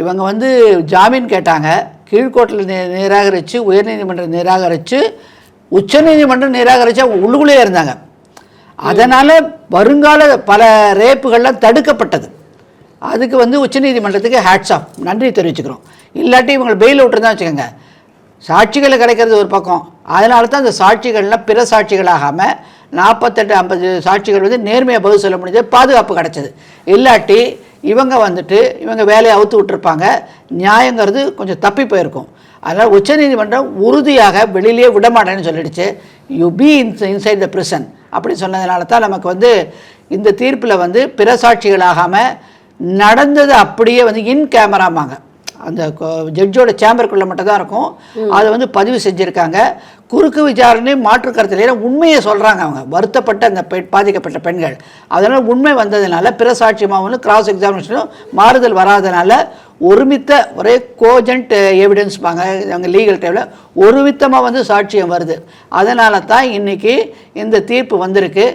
இவங்க வந்து ஜாமீன் கேட்டாங்க. கீழ்கோட்டில் நிராகரித்து உயர்நீதிமன்றம் நிராகரித்து உச்சநீதிமன்றம் நிராகரித்து அவங்க உள்ளுக்குள்ளே இருந்தாங்க. அதனால் வருங்கால பல ரேப்புகள்லாம் தடுக்கப்பட்டது. அதுக்கு வந்து உச்சநீதிமன்றத்துக்கு ஹேட்ஸ் ஆஃப் நன்றி தெரிவிச்சுக்கிறோம். இல்லாட்டி இவங்க பெயில் விட்டுருந்தா வச்சுக்கோங்க. சாட்சிகள் கிடைக்கிறது ஒரு பக்கம். அதனால தான் அந்த சாட்சிகள்லாம் பிற சாட்சிகளாகாமல் நாற்பத்தெட்டு ஐம்பது சாட்சிகள் வந்து நேர்மையாக பதில் சொல்ல முடிஞ்சது பாதுகாப்பு கிடச்சிது. இல்லாட்டி இவங்க வந்துட்டு இவங்க வேலையை அவுத்து விட்டுருப்பாங்க. நியாயங்கிறது கொஞ்சம் தப்பி போயிருக்கும். அதனால் உச்சநீதிமன்றம் உறுதியாக வெளியிலேயே விடமாட்டேன்னு சொல்லிடுச்சு. You be in inside the prison. அப்படி சொன்னதுனால தான் நமக்கு வந்து இந்த தீர்ப்பில் வந்து பிற சாட்சிகளாகாமல் நடந்தது அப்படியே வந்து இன் கேமராமாங்க அந்த ஜட்ஜோட சேம்பருக்குள்ளே மட்டும் தான் இருக்கும் அதை வந்து பதிவு செஞ்சுருக்காங்க. குறுக்கு விசாரணை மாற்று கருத்தில் ஏன்னா உண்மையை சொல்கிறாங்க அவங்க. வருத்தப்பட்ட அந்த பெண் பாதிக்கப்பட்ட பெண்கள். அதனால் உண்மை வந்ததுனால பிற சாட்சியமாகவும் கிராஸ் எக்ஸாமினேஷனும் மாறுதல் வராதனால ஒருமித்த ஒரே கோஜென்ட் எவிடன்ஸ்பாங்க அவங்க லீகல் டைமில் ஒருமித்தமாக வந்து சாட்சியம் வருது. அதனால தான் இன்றைக்கி இந்த தீர்ப்பு வந்திருக்கு.